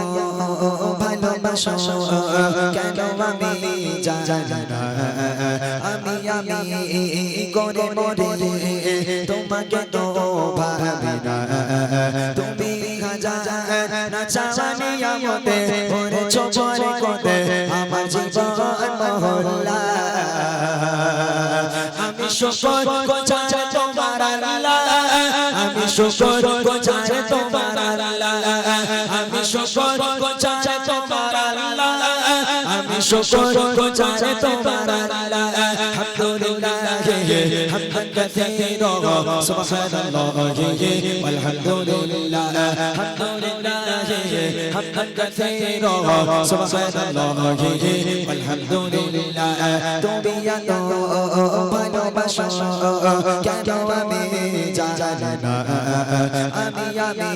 এত ভালোবাসো, কেন আমি জানি না? আমি আমি করে করে তোমাকে তো ভাবি না। তুমি না চাওয়ানি আমতে ওরে চোপরে কোতে আমার জীবন মহল্লা। আমি শুকর গোচারে তোমার আল্লাহ, আমি শুকর গোচারে তোমার আমি শকর চাচা তোমার আল্লাহ। আমি শকর চাচা তোমার আল্লাহ। আলহামদুলিল্লাহ, হামদান কাসীরা। সুবহানাল্লাহ ওয়ালহামদুলিল্লাহ হামদুলিল্লাহ حمدا كثيرا سبحان الله والحمد لله তুমি এত ভালোবাসো কেন আমি জানি না আমি আমি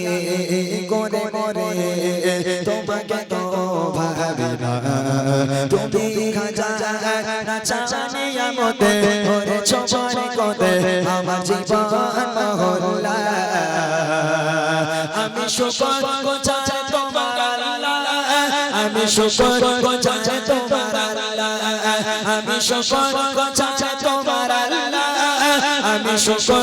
করে করে তোমাকে তো ভাবি না তুমি হাজার না চাচানি আমতে ওরে ছোপরে কোতে আমার জীবন মহল্লা আমি শুকর গোচারে তোমার আল্লাহ আমি শুকর গোচারে তোমার আল্লাহ। আমি শুকর গোচারে তোমার আল্লাহ। আমি শুকর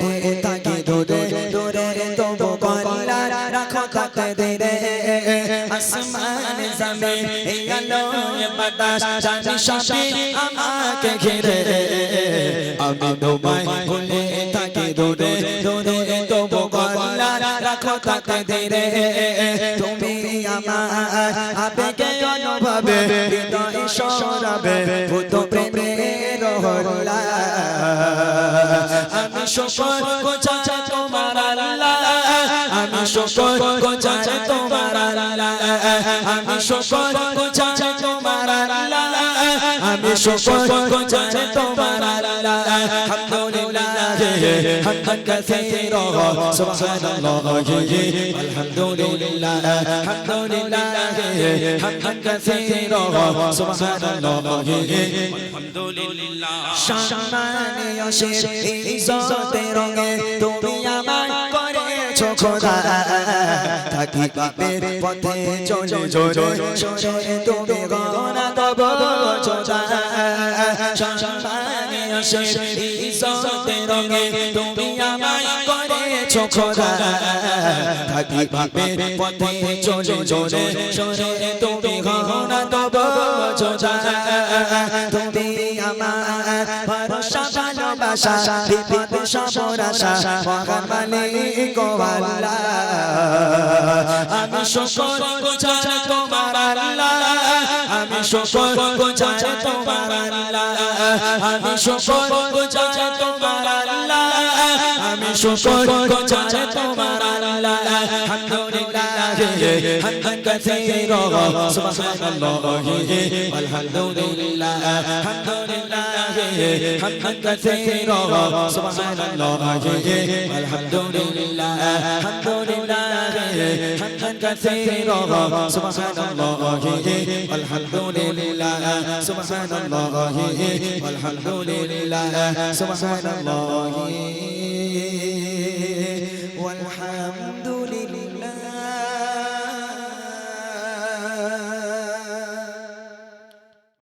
রাখো আসমান জমিন আলো বাতাস জানি সবে আমাকে ঘিরে আমি তোমায় ভুলে থাকি দূরে দূরে তবু কল্লা রাখো থাকতে দিরে তুমি আমার আবেগে অনুভবে হৃদয় সরাবে ভূত প্রেমের হল্লা আমি শুকর আমি শুকর গোচাচা তোমার আল্লাহ, আলহামদুলিল্লাহ হামদান কাসীরা সুবহানাল্লাহ, আলহামদুলিল্লাহ আলহামদুলিল্লাহ হামদান কাসীরা সুবহানাল্লাহ সম্মানে অশেষ ইজ্জতে রঙে তুমি আমায় করেছ খোদা। থাকি পাপের পথে চলে চলে। সরে তুমি গনা তব চোদা। সম্মানে অশেষ ইজ্জতে রঙে তুমি চলে চলে। ভরসা ভালোবাসা বিপদ সমরাশা মহান মালিক আল্লাহ আমি শুকর গুজার তোমার আল্লাহ, আমি শুকর গুজার তোমার আল্লাহ। আমি শুকর গুজার তোমার আল্লাহ। আমি শুকর গুজার তোমার আল্লাহ। আলহামদুলিল্লাহ হামদান কাসীরা সুবহানাল্লাহ। আলহামদুলিল্লাহ। আলহামদুলিল্লাহ হামদান কাসীরা সুবহানাল্লাহ। আলহামদুলিল্লাহ। আলহামদুলিল্লাহ হামদান কাসীরা সুবহানাল্লাহ। والحمد لله سبحان الله